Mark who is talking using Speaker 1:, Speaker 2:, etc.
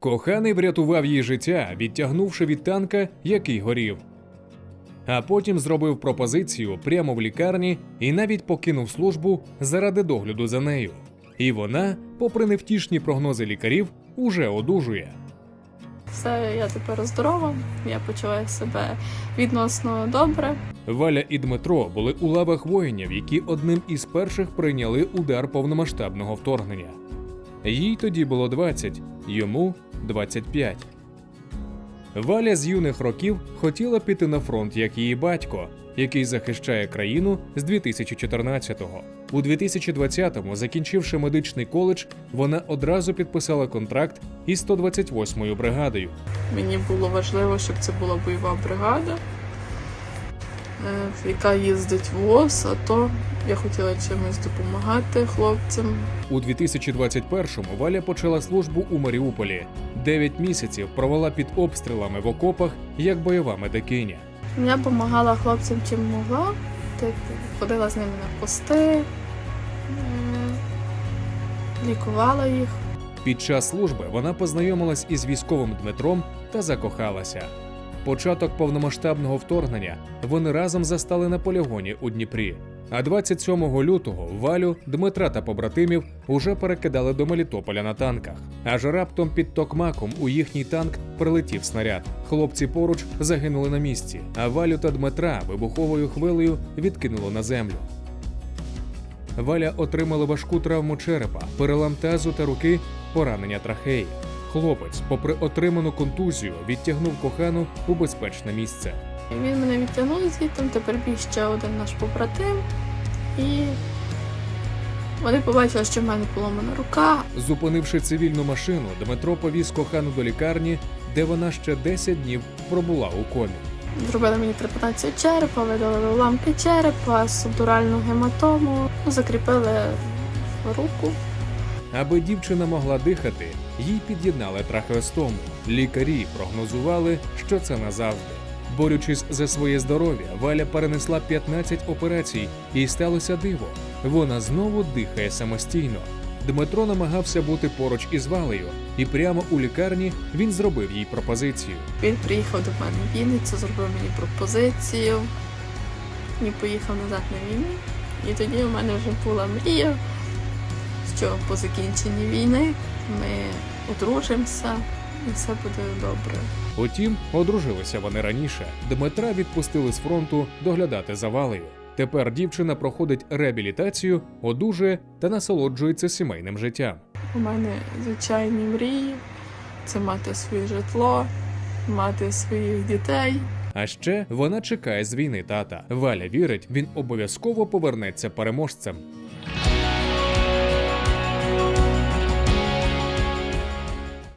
Speaker 1: Коханий врятував їй життя, відтягнувши від танка, який горів. А потім зробив пропозицію прямо в лікарні і навіть покинув службу заради догляду за нею. І вона, попри невтішні прогнози лікарів, уже одужує.
Speaker 2: Все, я тепер здорова, я почуваю себе відносно добре.
Speaker 1: Валя і Дмитро були у лавах воїнів, які одним із перших прийняли удар повномасштабного вторгнення. Їй тоді було 20, йому 25. Валя з юних років хотіла піти на фронт, як її батько, який захищає країну з 2014-го. У 2020-му, закінчивши медичний коледж, вона одразу підписала контракт із 128-ю бригадою.
Speaker 2: Мені було важливо, щоб це була бойова бригада, яка їздить в ООС, а то я хотіла чимось допомагати хлопцям.
Speaker 1: У 2021-му Валя почала службу у Маріуполі. Дев'ять місяців провела під обстрілами в окопах як бойова медикиня.
Speaker 2: Я допомагала хлопцям чим могла, ходила з ними на пости, е, лікувала їх.
Speaker 1: Під час служби вона познайомилась із військовим Дмитром та закохалася. Початок повномасштабного вторгнення вони разом застали на полігоні у Дніпрі. А 27 лютого Валю, Дмитра та побратимів уже перекидали до Мелітополя на танках. Аж раптом під Токмаком у їхній танк прилетів снаряд. Хлопці поруч загинули на місці, а Валю та Дмитра вибуховою хвилею відкинуло на землю. Валя отримала важку травму черепа, перелам тазу та руки, поранення трахеї. Хлопець, попри отриману контузію, відтягнув кохану у безпечне місце.
Speaker 2: Він мене відтягнув звідти, тепер біг ще один наш побратим. І вони побачили, що в мене поломана рука.
Speaker 1: Зупинивши цивільну машину, Дмитро повіз кохану до лікарні, де вона ще 10 днів пробула у комі.
Speaker 2: Зробили мені трепанацію черепа, видалили уламки черепа, субдуральну гематому, закріпили руку.
Speaker 1: Аби дівчина могла дихати, їй під'єднали трахеостому. Лікарі прогнозували, що це назавжди. Борючись за своє здоров'я, Валя перенесла 15 операцій, і сталося диво. Вона знову дихає самостійно. Дмитро намагався бути поруч із Валею, і прямо у лікарні він зробив їй пропозицію.
Speaker 2: Він приїхав до мене в Вінницю, зробив мені пропозицію і поїхав назад на війну. І тоді у мене вже була мрія, що по закінченні війни ми одружимося і все буде добре.
Speaker 1: Утім, одружилися вони раніше. Дмитра відпустили з фронту доглядати за Валею. Тепер дівчина проходить реабілітацію, одужує та насолоджується сімейним життям.
Speaker 2: У мене звичайні мрії це мати своє житло, мати своїх дітей.
Speaker 1: А ще вона чекає з війни тата. Валя вірить, він обов'язково повернеться переможцем.